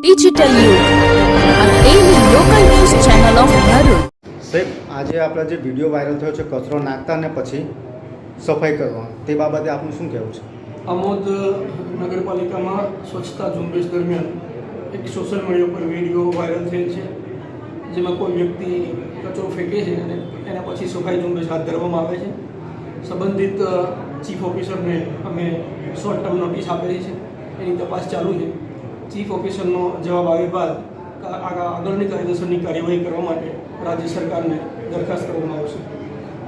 Digital યુગ આ daily local news channel of Bharuch સાહેબ આજે આપણા જે વીડિયો વાયરલ થયો છે કચરો નાખતા ને પછી સફાઈ કરવા તે બાબતે આપનું શું કહેવું છે? આમોદ નગરપાલિકામાં સ્વચ્છતા ઝુંબેશ દરમિયાન એક સોશિયલ મીડિયા પર વીડિયો વાયરલ થયેલ છે જેમાં કોઈ વ્યક્તિ કચરો ફેંકે છે અને એના પછી સફાઈ ઝુંબેશ હાથ ધરવામાં આવે છે. સંબંધિત ચીફ ઓફિસરને અમે શોર્ટ ટર્મ નોટિસ આપેલી છે એની તપાસ ચાલુ છે. ચીફ ઓફિસરનો જવાબ આવ્યા બાદ આગળની કાયદેસરની કાર્યવાહી કરવા માટે રાજ્ય સરકારને દરખાસ્ત કરવામાં આવશે.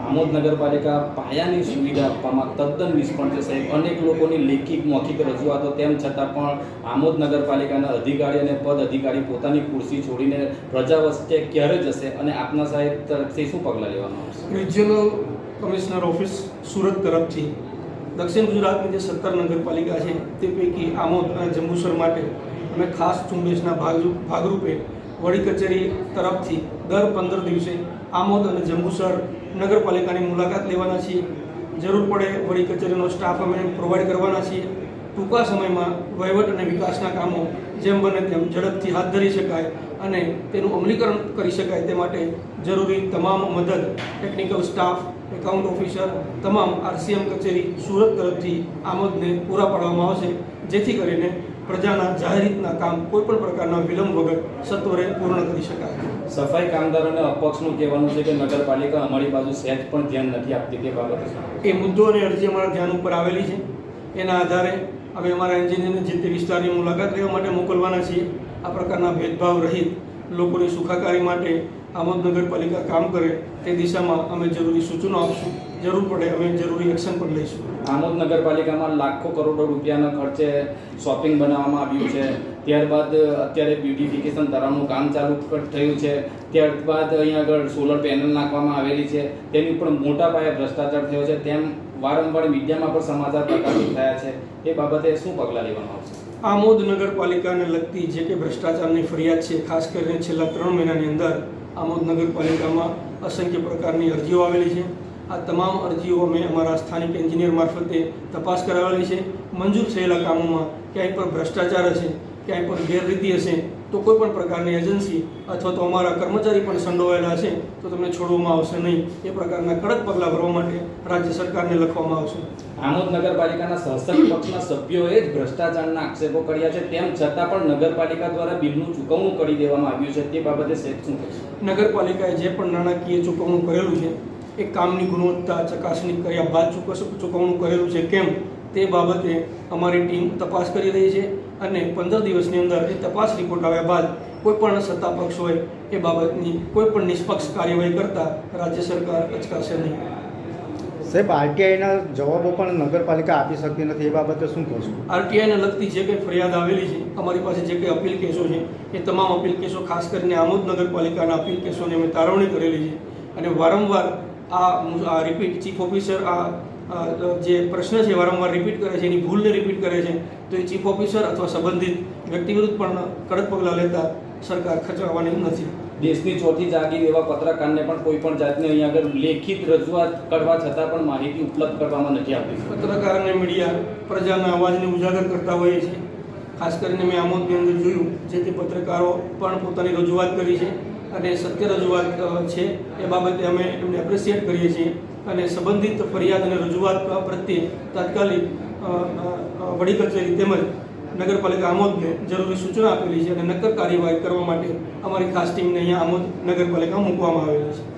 આમોદ નગરપાલિકા પાયાની સુવિધા આપવામાં તદ્દન નિષ્ફળ છે સાહેબ. અનેક લોકોની લેખિત મૌખિક રજૂઆતો તેમ છતાં પણ આમોદ નગરપાલિકાના અધિકારી અને પદ અધિકારી પોતાની ખુરશી છોડીને પ્રજા વચ્ચે ક્યારે જશે અને આપના સાહેબ તરફથી શું પગલાં લેવામાં આવશે? રિજિયનલ કમિશનર ઓફિસ સુરત તરફથી દક્ષિણ ગુજરાતની જે સત્તર નગરપાલિકા છે તે પૈકી આમોદ અને જંબુસર માટે અમે ખાસ ઝુંબેશના ભાગ ભાગરૂપે વડી કચેરી તરફથી દર પંદર દિવસે આમોદ અને જંબુસર નગરપાલિકાની મુલાકાત લેવાના છીએ. જરૂર પડે વડી કચેરીનો સ્ટાફ અમે પ્રોવાઈડ કરવાના છીએ. ટૂંકા સમયમાં વહીવટ અને વિકાસના કામો જેમ બને તેમ ઝડપથી હાથ ધરી શકાય અને તેનું અમલીકરણ કરી શકાય તે માટે જરૂરી તમામ મદદ ટેકનિકલ સ્ટાફ એકાઉન્ટ ઓફિસર તમામ આરસીએમ કચેરી સુરત તરફથી આમોદને પૂરા પાડવામાં આવશે. જેથી કરીને પ્રજાના જાહેર હિતના કામ કોઈપણ પ્રકારના વિલંબ વગર સત્વરે પૂર્ણ કરી શકાય. સફાઈ કામદારોને અપક્ષનું કહેવાનું છે કે નગરપાલિકા અમારી બાજુ સહેજ પણ ધ્યાન નથી આપતી તે બાબતે. એ મુદ્દો અને અરજી અમારા ધ્યાન ઉપર આવેલી છે. એના આધારે અમે અમારા એન્જિનિયરને જે તે વિસ્તારની મુલાકાત લેવા માટે મોકલવાના છીએ. આ પ્રકારના ભેદભાવ રહિત લોકોની સુખાકારી માટે આમોદ નગરપાલિકા કામ કરે તે દિશામાં અમે જરૂરી સૂચનો આપશું. જરૂર પડે અમે જરૂરી એક્શન પણ લઈશું. આમોદ નગરપાલિકામાં લાખો કરોડો રૂપિયાના ખર્ચે શોપિંગ બનાવવામાં આવ્યું છે. ત્યારબાદ અત્યારે બ્યુટિફિકેશન તળાવનું કામ ચાલુ થયું છે. ત્યારબાદ અહીંયા આગળ સોલર પેનલ નાખવામાં આવેલી છે. તેની પણ મોટા પાયે ભ્રષ્ટાચાર થયો છે. તેમ વારંવાર મીડિયામાં પણ સમાચાર પ્રકાશિત થયા છે. એ બાબતે શું પગલાં લેવામાં આવશે આમોદ નગરપાલિકાને લગતી જે કે ભ્રષ્ટાચારની ફરિયાદ છે ખાસ કરીને છેલ્લા ત્રણ મહિનાની અંદર આમોદ નગરપાલિકામાં અસંખ્ય પ્રકારની અરજીઓ આવેલી છે. આ તમામ અરજીઓ અમે અમારા સ્થાનિક એન્જિનિયર મારફતે તપાસ કરાવેલી છે. મંજૂર થયેલા કામોમાં ક્યાંય પણ ભ્રષ્ટાચાર હશે, ક્યાંય પણ ગેરરીતિ હશે તો કોઈ પણ પ્રકારની એજન્સી અથવા તો અમારા કર્મચારી પણ સંડોવાયેલા છે તો તમને છોડવામાં આવશે નહીં. એ પ્રકારના કડક પગલાં ભરવા માટે રાજ્ય સરકારને લખવામાં આવશે. આમોદ નગરપાલિકાના શાસક પક્ષના સભ્યોએ જ ભ્રષ્ટાચારના આક્ષેપો કર્યા છે તેમ છતાં પણ નગરપાલિકા દ્વારા બિલનું ચૂકવણું કરી દેવામાં આવ્યું છે. તે બાબતે સેફ શું નગરપાલિકાએ જે પણ નાણાકીય ચૂકવણું કરેલું છે એ કામની ગુણવત્તા ચકાસણી કર્યા બાદ ચૂકવણું કરેલું છે કેમ? તે બાબતે અમારી ટીમ તપાસ કરી રહી છે. અને પંદર દિવસની અંદર એ તપાસ રિપોર્ટ આવ્યા બાદ કોઈ પણ સત્તા પક્ષ હોય એ બાબતની કોઈ પણ નિષ્પક્ષ કાર્યવાહી કરતા રાજ્ય સરકાર અચકાશે નહીં. સાહેબ આરટીઆઈના જવાબો પણ નગરપાલિકા આપી શકતી નથી એ બાબતે શું કહેશો આરટીઆઈને લગતી જે કંઈ ફરિયાદ આવેલી છે અમારી પાસે જે કંઈ અપીલ કેસો છે એ તમામ અપીલ કેસો ખાસ કરીને આમોદ નગરપાલિકાના અપીલ કેસોની અમે તારવણી કરેલી છે. અને વારંવાર આ રિપીટ ચીફ ઓફિસર આ જે પ્રશ્ન છે વારંવાર રિપીટ કરે છે એની ભૂલને રિપીટ કરે છે તો એ ચીફ ઓફિસર અથવા સંબંધિત વ્યક્તિ વિરુદ્ધ પણ કડક પગલાં લેતા સરકાર ખચવાવાની નથી દેશની ચોથી જાગીર એવા પત્રકારને પણ કોઈ પણ જાતની અહીંયા આગળ લેખિત રજૂઆત કરવા છતાં પણ માહિતી ઉપલબ્ધ કરવામાં નથી આવતી. પત્રકાર અને મીડિયા પ્રજાના અવાજને ઉજાગર કરતા હોઈએ છીએ. ખાસ કરીને મેં આમોદની અંદર જોયું જે તે પત્રકારો પણ પોતાની રજૂઆત કરી છે અને સત્ય રજૂઆત છે એ બાબતે અમે એમને એપ્રિશિએટ કરીએ છીએ. અને સંબંધિત ફરિયાદ અને રજૂઆત પ્રત્યે તાત્કાલિક વડી કચેરી તેમજ નગરપાલિકા આમોદને જરૂરી સૂચના આપેલી છે અને નક્કર કાર્યવાહી કરવા માટે અમારી ખાસ ટીમને અહીંયા આમોદ નગરપાલિકા મૂકવામાં આવેલી છે.